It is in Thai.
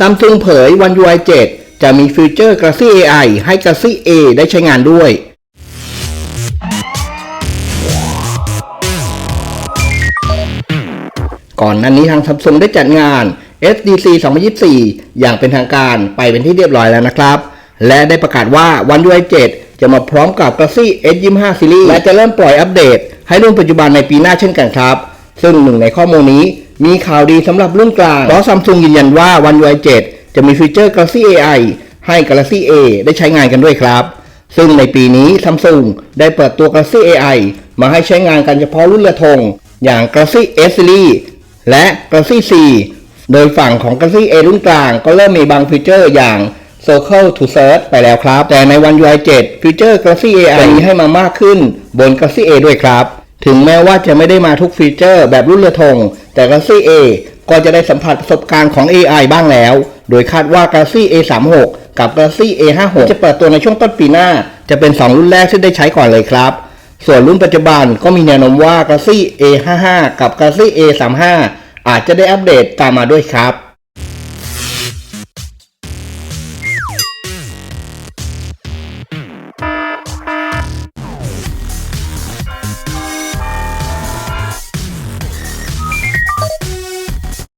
Samsung เผย One UI 7 จะมีฟีเจอร์ Galaxy AI ให้ Galaxy A ได้ใช้งานด้วย ก่อนหน้านี้ทาง Samsung ได้จัดงาน SDC 2024 อย่างเป็นทางการไปเป็นที่เรียบร้อยแล้วนะครับ และได้ประกาศว่า One UI 7 จะมาพร้อมกับ Galaxy S25 Series และจะเริ่มปล่อยอัปเดต ให้รุ่นปัจจุบันในปีหน้าเช่นกันครับ ซึ่งหนึ่งในข้อมูลนี้ มีข่าวดีสำหรับรุ่นกลางเพราะ Samsung ยืนยันว่า One UI 7 จะมีฟีเจอร์ Galaxy AI ให้ Galaxy A ได้ใช้งานกันด้วยครับ ซึ่งในปีนี้ Samsung ได้เปิดตัว Galaxy AI มาให้ใช้งานกันเฉพาะรุ่นเรือธงอย่าง Galaxy S Series และ Galaxy C โดยฝั่งของ Galaxy A รุ่นกลางก็เริ่มมีบางฟีเจอร์อย่าง Circle to Search ไปแล้วครับ แต่ใน One UI 7ฟีเจอร์ Galaxy AI จะมีให้มามากขึ้นบน Galaxy A ด้วยครับ ถึงแม้ว่าจะไม่ได้มาทุกฟีเจอร์แบบรุ่นเรือธง แต่ Galaxy A ก็จะได้สัมผัสประสบการณ์ของ AI บ้างแล้ว โดยคาดว่า Galaxy A36 กับ Galaxy A56 จะเปิดตัวในช่วงต้นปีหน้า จะเป็น 2 รุ่นแรกที่ได้ใช้ก่อนเลยครับ ส่วนรุ่นปัจจุบันก็มีแนวโน้มว่า Galaxy A55 กับ Galaxy A35 อาจจะได้อัปเดตตามมาด้วยครับ